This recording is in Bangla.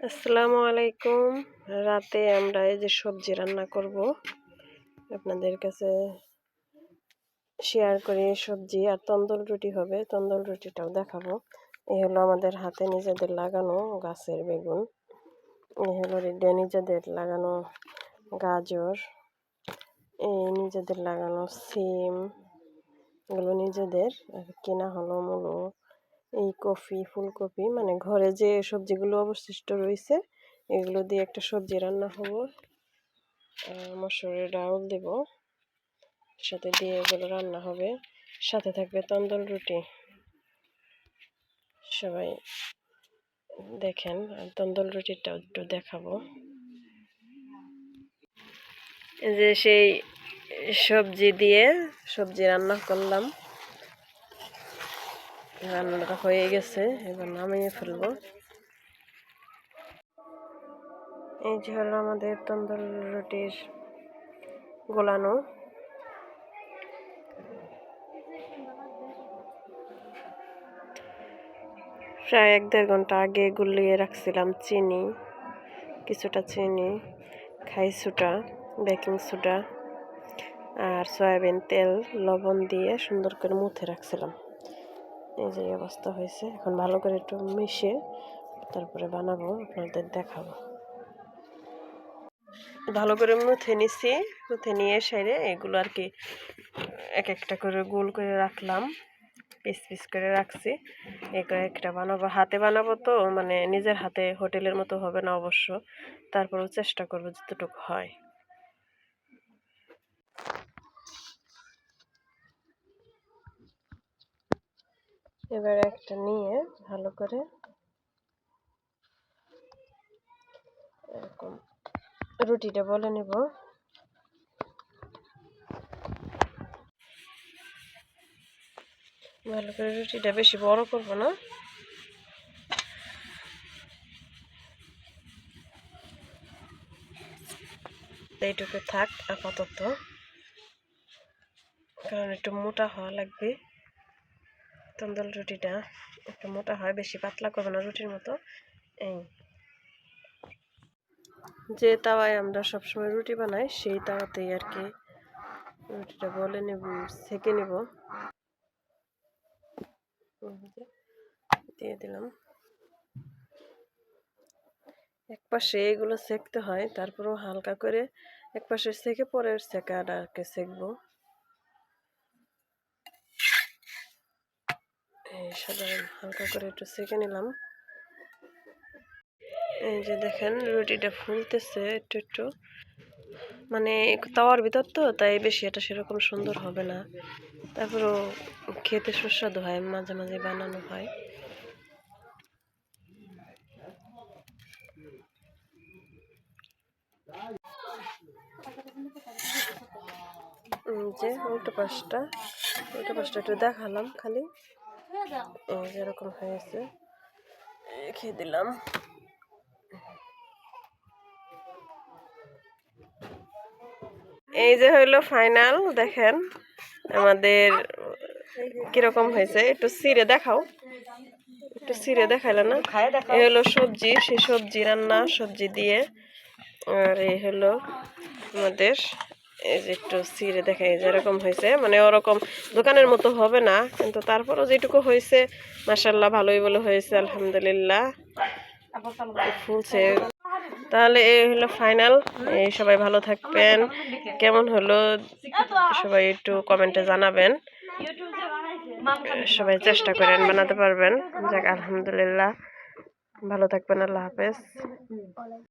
আসসালামু আলাইকুম। রাতে আমরা এই যে সবজি রান্না করব। আপনাদের কাছে শেয়ার করি সবজি আর তন্দল রুটি হবে। তন্দল রুটিটাও দেখাবো। এই হলো আমাদের হাতে নিজেদের লাগানো গাছের বেগুন। এই হলো নিজেদের লাগানো গাজর। এই নিজেদের লাগানো সিম। এগুলো নিজেদের আর কেনা হলো মূলো। এই কফি, ফুলকপি মানে ঘরে যে সবজিগুলো অবশিষ্ট রয়েছে, এগুলো দিয়ে একটা সবজি রান্না হব। মসুরের ডাউল দেব। সাথে দিয়ে এগুলো রান্না হবে। সাথে থাকবে তন্দল রুটি। সবাই দেখেন তন্দল রুটিটা একটু দেখাবো। যে সেই সবজি দিয়ে সবজি রান্না করলাম। রান্নাটা হয়ে গেছে, এবার নামিয়ে ফেলব। এই যে হলো আমাদের তন্দুর রুটির গোলানো। প্রায় এক দেড় ঘণ্টা আগে গুলিয়ে রাখছিলাম চিনি, কিছুটা চিনি খাই সুটা বেকিং সোডা আর সয়াবিন তেল, লবণ দিয়ে সুন্দর করে মুথে রাখছিলাম। এই যে অবস্থা হয়েছে। এখন ভালো করে একটু মিশিয়ে তারপরে বানাবো, আপনাদের দেখাবো। ভালো করে মুথে নিছি, মুথে নিয়ে সাইডে এগুলো আর কি এক একটা করে গোল করে রাখলাম, পিস পিস করে রাখছি। এক একটা বানাবো, হাতে বানাবো তো মানে নিজের হাতে হোটেলের মতো হবে না অবশ্য। তারপরেও চেষ্টা করব যতটুকু হয়। এবার একটা নিয়ে ভালো করে এরকম রুটিটা বলে নেব। ভালো করে রুটিটা বেশি বড় করব না। এইটুকু থাক আপাতত, কারণ একটু মোটা হওয়া লাগবে। তন্দল রুটিটা একটু মোটা হয়, বেশি পাতলা করব না রুটির মতো। এই। যে তাওয়ায় আমরা সবসময় রুটি বানাই, সেই তাওয়াতেই আর কি রুটিটা বলে নেব, সেকে নেব। দিয়ে দিলাম। এক পাশে এগুলো সেকতে হয়, তারপরেও হালকা করে এক পাশে সেকে পরের কি সেকবো। সাধারণ হালকা করে একটু সেকে নিলাম। এই যে দেখেন, রুটিটা ফুলতেছে একটু একটু। মানে তাওয়ার ভিতর তো, তাই বেশি এটা সেরকম সুন্দর হবে না। তারপরও খেতে সুস্বাদু হয়, মাঝে মাঝে বানানো হয়। যে উল্টো পাশটা উল্টো পাশটা একটু দেখালাম খালি। যেরকম হয়েছে। রেখে দিলাম। এই যে হইল ফাইনাল, দেখেন আমাদের কীরকম হয়েছে। একটু সিরে দেখাও। একটু সিরে দেখাইলো না? এই হলো সবজি, সেই সবজি রান্না, সবজি দিয়ে। আর এই হলো আমাদের একটু সিরে দেখাই যেরকম হয়েছে। মানে ওরকম দোকানের মতো হবে না, কিন্তু তারপরও যেটুকু হয়েছে মাসাল্লাহ ভালোই বলে হয়েছে, আলহামদুলিল্লাহ। ফুলছে। তাহলে এই হলো ফাইনাল। এই সবাই ভালো থাকবেন। কেমন হলো সবাই একটু কমেন্টে জানাবেন। সবাই চেষ্টা করেন বানাতে পারবেন। যাক, আলহামদুলিল্লাহ। ভালো থাকবেন, আল্লাহ হাফেজ।